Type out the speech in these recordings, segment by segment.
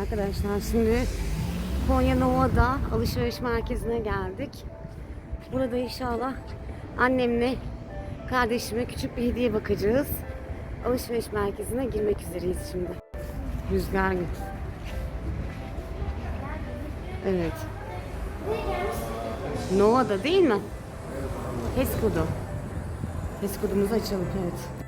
Arkadaşlar şimdi Konya Nova'da alışveriş merkezine geldik. Burada inşallah annemle kardeşime küçük bir hediye bakacağız. Alışveriş merkezine girmek üzereyiz şimdi. Rüzgar gün. Evet. Nova'da değil mi? Pesco'da. Pesco'dumuzu açalım evet.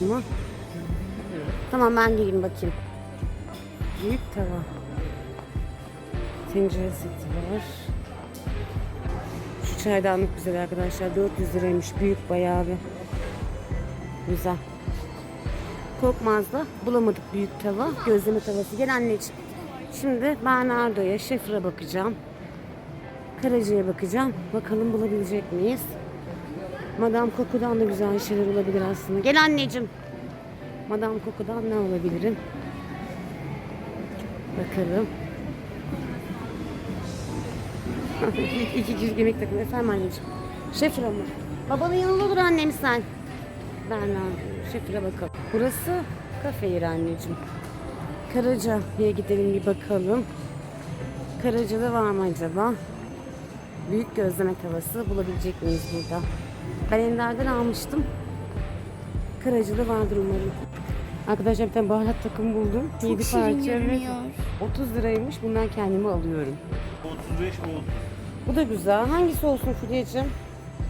Tamam. Tamam ben geleyim bakayım. Büyük tava. Tencere seti var. Şu çaydanlık güzel arkadaşlar. 400 liraymış. Büyük bayağı bir. Güzel. Korkmaz'da bulamadık büyük tava. Gözleme tavası. Gel anneciğim. Şimdi Bernardo'ya, Şefir'e bakacağım. Karaca'ya bakacağım. Bakalım bulabilecek miyiz? Madame Coco'dan da güzel şeyler olabilir aslında. Gel anneciğim. Madame Coco'dan ne alabilirim? Bakalım. İki kişi yemek takımı. Efendim anneciğim. Şefira mı? Babanın yanında dur annem sen. Ben Şefira bakalım. Burası kafe yeri anneciğim. Karaca'ya gidelim bir bakalım. Karaca'da var mı acaba? Büyük gözleme tavası bulabilecek miyiz burada? Ben Ender'den almıştım. Karaca'da vardır umarım. Arkadaşlar bir tane baharat takımı buldum. 7 şirin parça. evet. görünüyor. 30 liraymış. Bundan kendime alıyorum. 35 mi oldu? Bu da güzel. Hangisi olsun Fulya'cığım?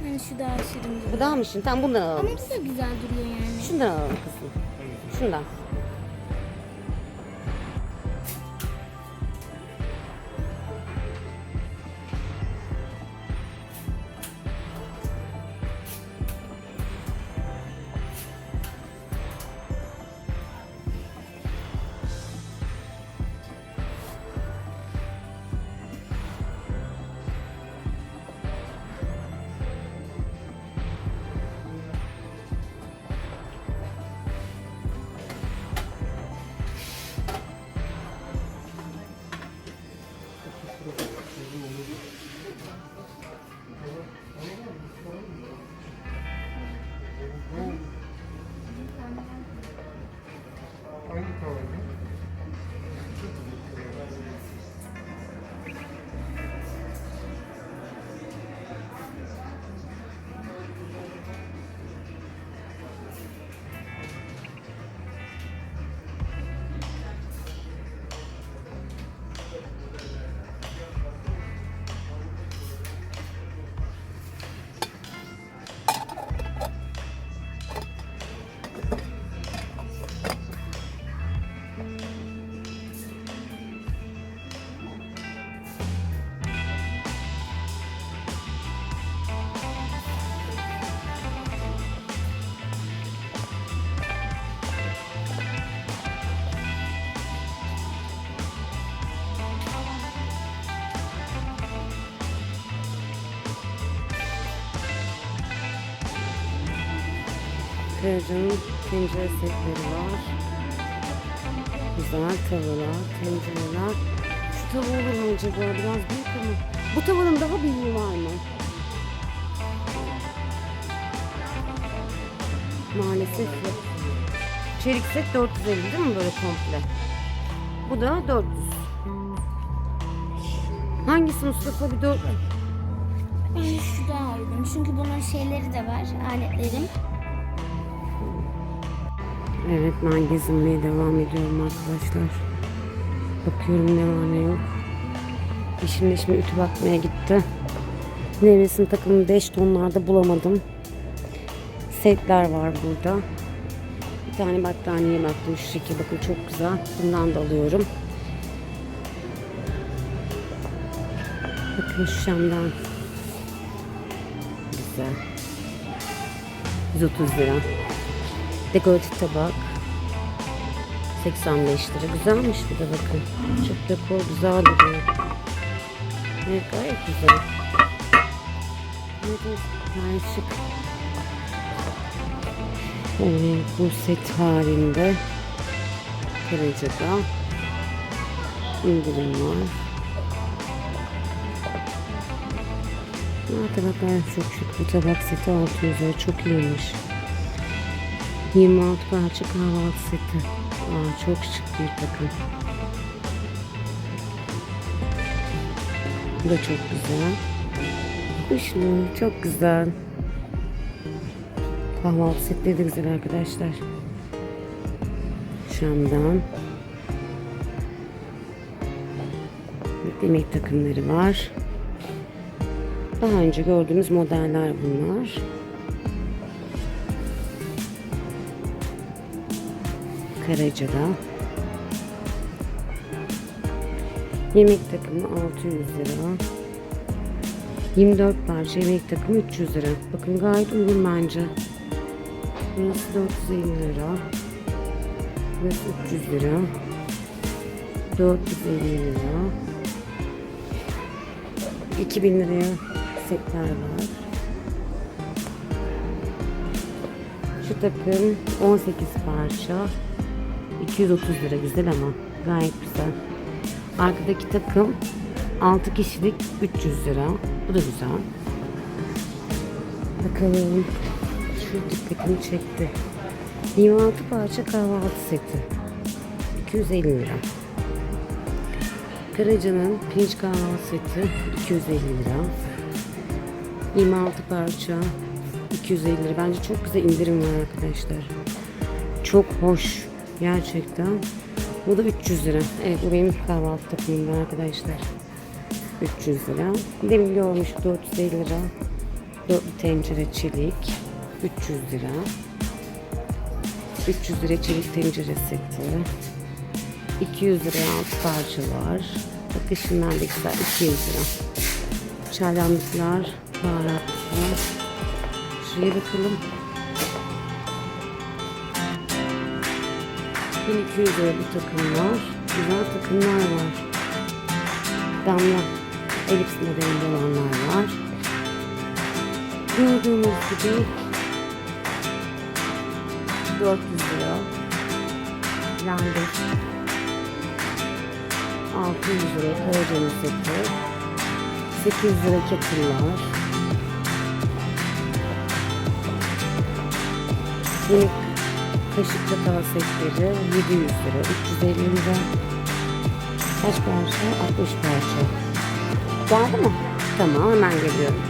Hani şu daha şirin duruyor. Bu daha mı şirin? Tamam bundan alalım. Ama bu da güzel duruyor yani. Şundan alalım kızım. Şundan. Karaca'nın tencere setleri var. Güzel tavalar, tencereler. Şu tava olur mu acaba? Biraz büyük ama. Bu tavanın daha büyüğü var mı? Maalesef yok. Çelik set 450 değil mi böyle komple? Bu da 400. Hangisi Mustafa? Bir 400. Bence şu daha uygun. Çünkü bunun şeyleri de var. Aletlerim. Evet ben gezinmeye devam ediyorum arkadaşlar. Bakıyorum ne var ne yok. Eşim de şimdi ütü bakmaya gitti. Nevresim takımı 5 tonlarda bulamadım. setler var burada. Bir tane battaniye baktım şu şekil bakın çok güzel. Bundan da alıyorum. Bakın şu şamdan. Güzel. 130 lira. Dekoratif tabak. 85 lira. Güzelmiş bu da bakın. Çok dekor güzel duruyor. Evet gayet güzel. Evet. Gayet şık. Evet, bu set halinde Karaca'da indirim var. Aa, tabaklar çok şık. Bu tabak seti 600 lira. Çok iyiymiş. 26 parça kahvaltı seti. Aa, çok şık bir takım. Bu da çok güzel. Kuşlu, çok güzel. Kahvaltı setleri de güzel arkadaşlar. Şam'dan. Yemek takımları var. Daha önce gördüğümüz modeller bunlar. Karaca'da. Yemek takımı 600 lira. 24 parça yemek takımı 300 lira. Bakın gayet uygun bence. Burası 450 lira. Burası 300 lira. 450 lira. 2000 liraya setler var. Şu takım 18 parça. 230 lira güzel ama gayet güzel. Arkadaki takım 6 kişilik 300 lira. Bu da güzel. Bakalım. Şu dikkatimi çekti. 26 parça kahvaltı seti. 250 lira. Karaca'nın pirinç kahvaltı seti 250 lira. 26 parça 250 lira. Bence çok güzel indirim var arkadaşlar. Çok hoş. Gerçekten. Bu da 300 lira. Evet bu benim kahvaltı takımımdan arkadaşlar. 300 lira. Demin görmüş 450 lira. Dörtlü tencere çelik. 300 lira. 300 lira çelik tencere seti. 200 liraya alt parça var. Bakın şunlar da güzel 200 lira. Çaydanlıklar, baharatlar. Şuraya bakalım. 1200 lira bir takım var. Güzel takımlar var. Damla elips modelinde olanlar var. Gördüğünüz gibi 400 lira. Landeş 600 lira Karacan'ın seti. 800 lira kettle'lar. Yeni kaşık çatal setleri 700 lira, 350 lira. Kaç parça? 60 parça. Geldi mi? Tamam hemen geliyorum.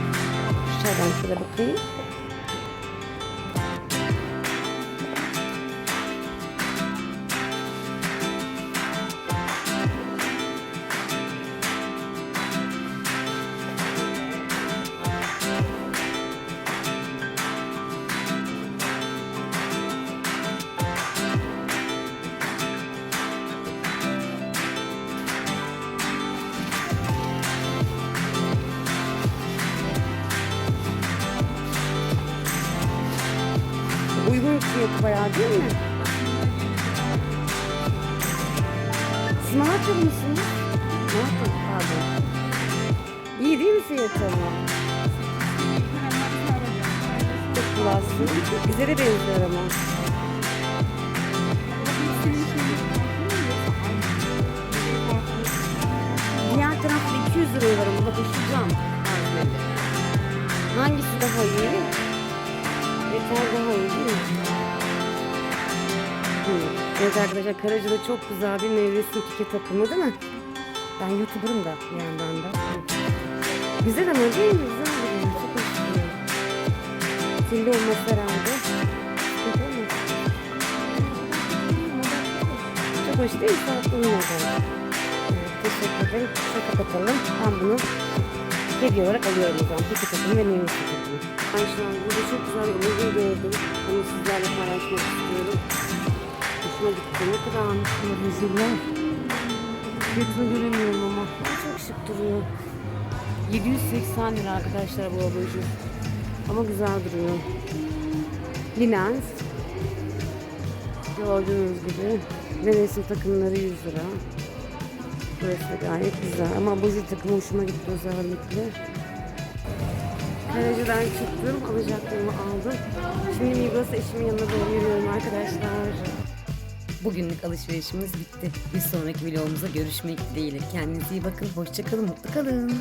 Şuradan şöyle bakayım. Bayağı değil mi? Siz Malatya'lı mısınız? Malatya, pardon. İyi değil mi fiyatı? Çok klaslı. Bize de benziyor ama. Diğer tarafta 200 liraya var ama bakın. Hangisi daha iyi? Yeter daha iyi değil mi? Evet arkadaşlar Karaca'da çok güzel bir nevresim tike takımı değil mi? Ben YouTuber'ım da bir yandan da. Güzel ama değil mi? Güzel duruyor. Çok hoş. Sildi olması herhalde. Çok hoş değil mi? Sağlıklı bir model. Evet, teşekkür ederim. Şöyle kapatalım. Ben bunu hediye olarak alıyorum o zaman. Tiki takımı ve nevresim takımı. An burada çok güzel bir ürün gördüm. açmak istiyorum. Hoşuma gitti. Ne kadar bu abajurlar. Fiyatını göremiyorum ama. Çok şık duruyor. 780 lira arkadaşlar bu abajur. Ama güzel duruyor. Linens. Gördüğünüz gibi. Ve resim takımları 100 lira. Burası da gayet güzel. Ama abajur takımı hoşuma gitti özellikle. Karaca'dan çıktım. Alacaklarımı aldım. Şimdi Migros'a eşimin yanına doğru yürüyorum arkadaşlar. Bugünlük alışverişimiz bitti. Bir sonraki vlogumuza görüşmek dileğiyle. Kendinize iyi bakın. Hoşçakalın. Mutlu kalın.